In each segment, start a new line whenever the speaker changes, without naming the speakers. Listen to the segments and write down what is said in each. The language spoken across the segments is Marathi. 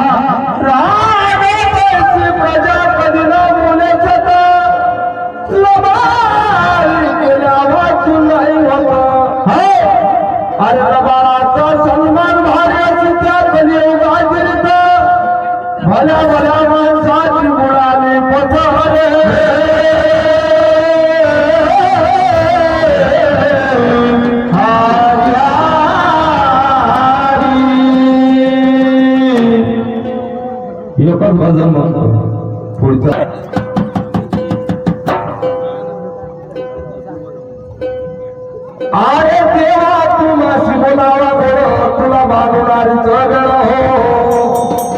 हाँ बघा माझा मग पुढचा. अरे देवा तू माशी बोलावा बरं तुला बांधणारी जगण हो.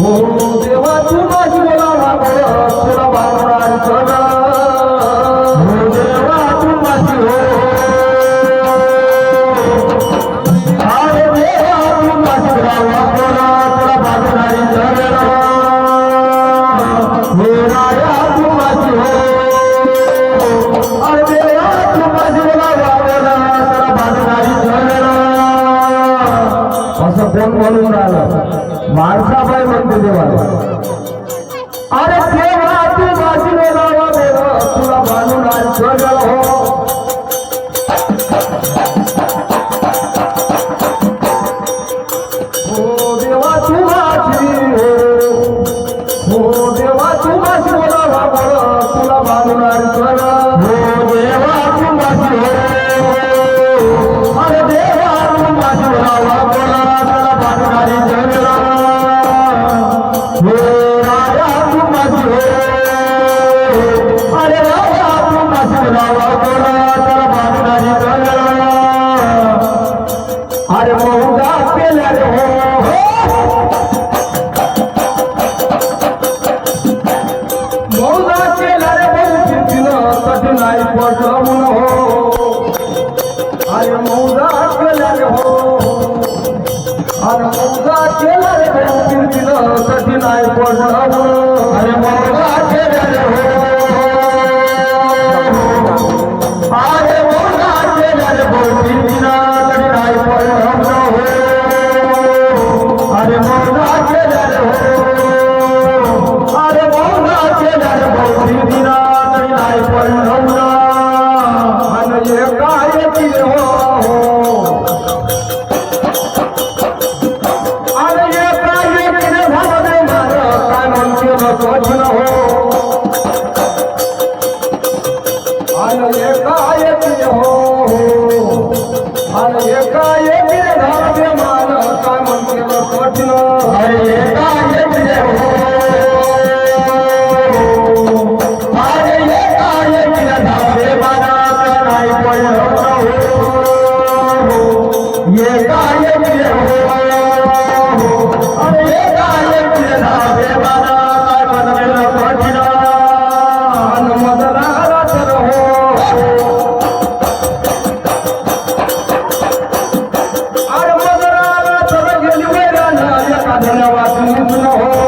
हो. देवा तू माझी मला तुला बांधणार असं कोण म्हणून राहिला माणसाबाई म्हणते देवाला अरे देवा तू माझी तुला बांधून
I
am. রাসূল হো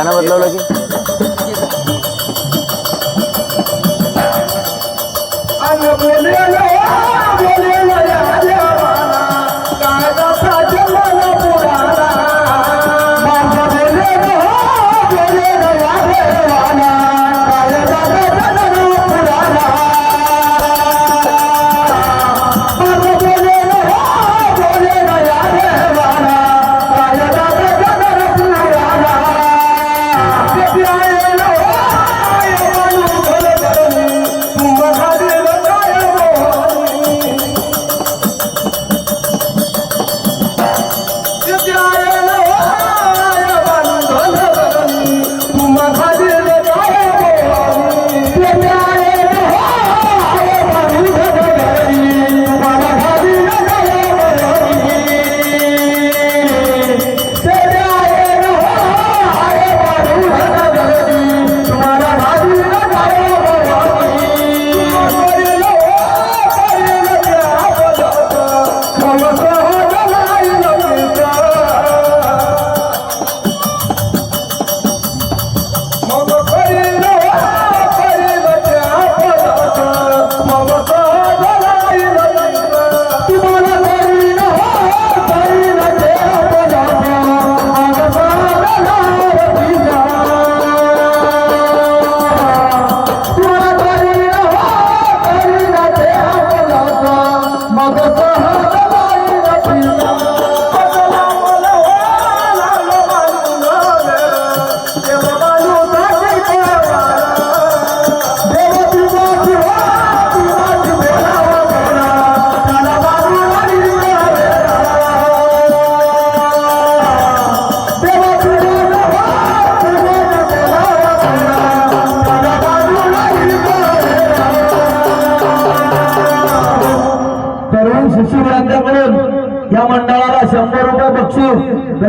गाणं बदलवलं की?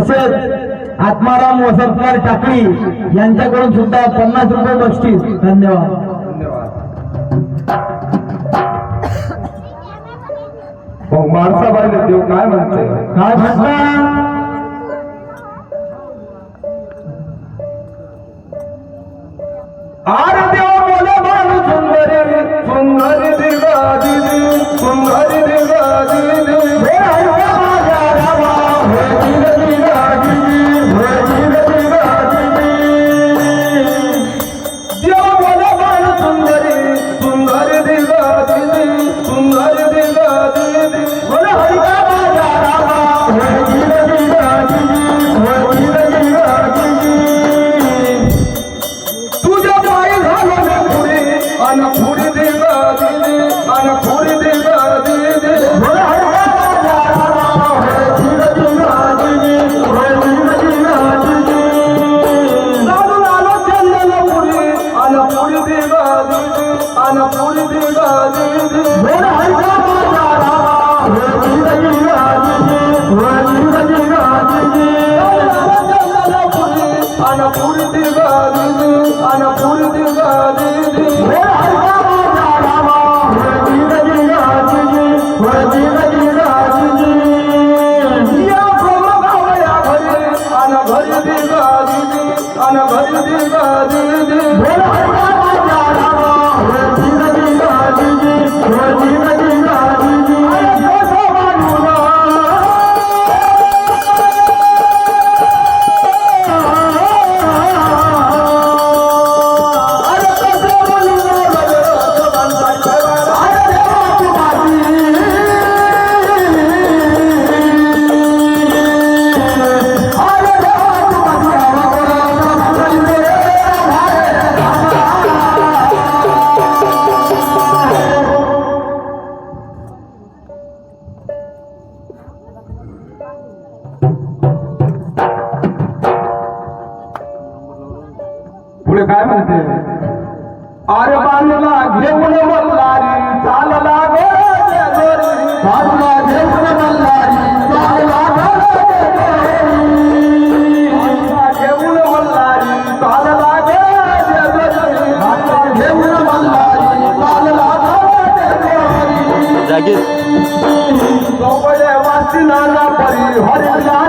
तसेच आत्माराम वसंतकार टाकळी यांच्याकडून सुद्धा पन्नास रुपये बक्षीस. धन्यवाद.
हो, मग देव काय म्हणते
काय म्हणता?
आर देव बोला माणूस सुंदर सुंदर दिला दिली सुंदर पुढे काय म्हणते? अरे बांधला घेऊन मल्हारी चालला बांधला घेऊन मल्हारी चालला घेऊन मल्हारी चालला घेऊन मल्हारी चालला जागी वाचनाला परी हरिला